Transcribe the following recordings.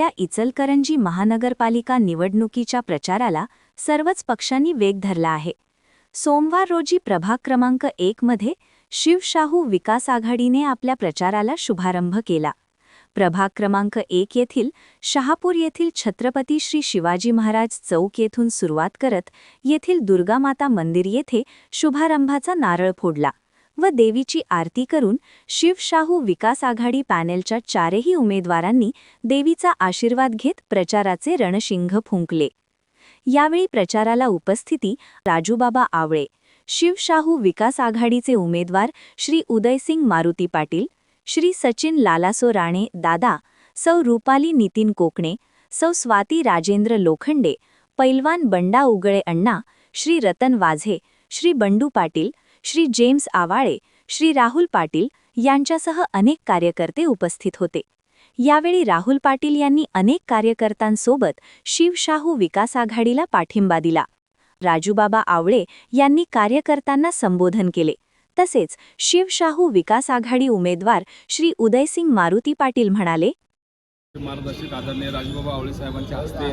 आपल्या इचलकरंजी महानगरपालिका निवडणुकीच्या प्रचाराला सर्वच पक्षांनी वेग धरला आहे. सोमवार रोजी प्रभाग क्रमांक एक मध्ये शिवशाहू विकास आघाडीने आपल्या प्रचाराला शुभारंभ केला. प्रभाग क्रमांक एक येथील शहापूर येथील छत्रपती श्री शिवाजी महाराज चौक येथून सुरुवात करत येथील दुर्गामाता मंदिर येथे शुभारंभाचा नारळ फोडला. व देवीची आरती करून शिवशाहू विकास आघाडी पॅनेलच्या चारही उमेदवारांनी देवीचा आशीर्वाद घेत प्रचाराचे रणशिंग फुंकले. यावेळी प्रचाराला उपस्थिती राजूबाबा आवळे शिवशाहू विकास आघाडीचे उमेदवार श्री उदयसिंग मारुती पाटील श्री सचिन लालासो राणे दादा सौ रुपाली नितीन कोकणे सौ स्वाती राजेंद्र लोखंडे पैलवान बंडा उगळे अण्णा श्री रतन वाझे श्री बंडू पाटील श्री जेम्स आवाळे श्री राहुल पाटील यांच्यासह अनेक कार्यकर्ते उपस्थित होते. यावेळी राहुल पाटील यांनी अनेक कार्यकर्त्यांसोबत शिवशाहू विकास आघाडीला पाठिंबा दिला. राजूबाबा आवळे यांनी कार्यकर्त्यांना संबोधन केले. तसेच शिवशाहू विकास आघाडी उमेदवार श्री उदयसिंग मारुती पाटील म्हणाले मार्गदर्शक आदरणीय राजूबाबा आवळे साहेबांच्या हस्ते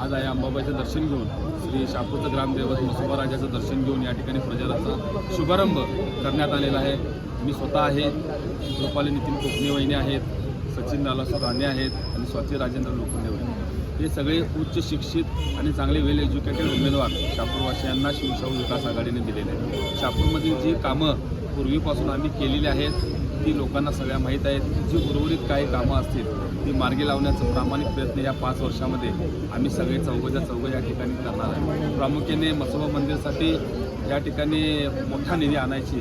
आज आहे अंबाबाईचं दर्शन घेऊन श्री शापूरचं ग्रामदैवत मसुबाराजाचं दर्शन घेऊन या ठिकाणी प्रचाराचा शुभारंभ करण्यात आलेला आहे. मी स्वतः आहे रुपाली नितीन कोकणे वहिनी आहेत सचिन लालासो राणे आहेत आणि स्वाती राजेंद्र लोखंडे वहिनी हे सगळे उच्च शिक्षित आणि चांगले वेल एज्युकेटेड उमेदवार शापूरवासियांना शिवशाहू विकास आघाडीने दिलेले आहेत. शापूरमधील जी कामं पूर्वीपासून आम्ही केलेली आहेत ती लोकांना सगळ्या माहीत आहेत. जी उर्वरित काही कामं असतील ती मार्गी लावण्याचा प्रामाणिक प्रयत्न या पाच वर्षामध्ये आम्ही सगळे चौघच्या चौघ या ठिकाणी करणार आहे. प्रामुख्याने मसोबा मंदिरसाठी या ठिकाणी मोठा निधी आणायची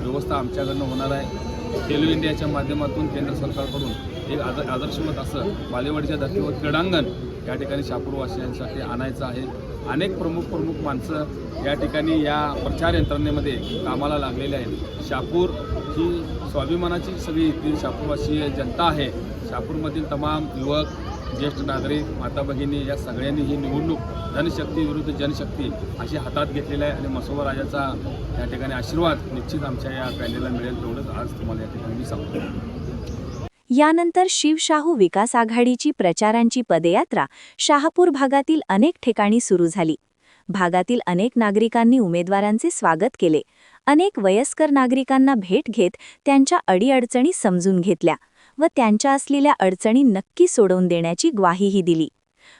व्यवस्था आमच्याकडनं होणार आहे. खेलो इंडियाच्या माध्यमातून केंद्र सरकारकडून एक आदर आदर्शवत असं बालेवाडीच्या धर्तीवर क्रीडांगण या ठिकाणी शापूरवासियांसाठी आणायचं आहे. अनेक प्रमुख प्रमुख माणसं या ठिकाणी या प्रचार यंत्रणेमध्ये कामाला लागलेले आहेत. शापूर ही स्वाभिमानाची सगळी इथली शापूरवासीय जनता आहे. शापूरमधील तमाम युवक ज्येष्ठ नागरिक माता भगिनी या सगळ्यांनी ही निवडणूक जनशक्ती विरुद्ध जनशक्ती अशी हातात घेतलेली आहे आणि मसोबा राजाचा या ठिकाणी आशीर्वाद निश्चित आमच्या या पॅनेलला मिळेल तेवढंच आज तुम्हाला या ठिकाणी मी सांगतो. यानंतर शिवशाहू विकास आघाडीची प्रचारांची पदयात्रा शहापूर भागातील अनेक ठिकाणी सुरू झाली. भागातील अनेक नागरिकांनी उमेदवारांचे स्वागत केले. अनेक वयस्कर नागरिकांना भेट घेत त्यांच्या अडीअडचणी समजून घेतल्या. व त्यांच्या असलेल्या अडचणी नक्की सोडवून देण्याची ग्वाहीही दिली.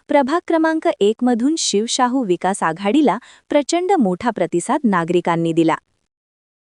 प्रभाग क्रमांक एकमधून शिवशाहू विकास आघाडीला प्रचंड मोठा प्रतिसाद नागरिकांनी दिला.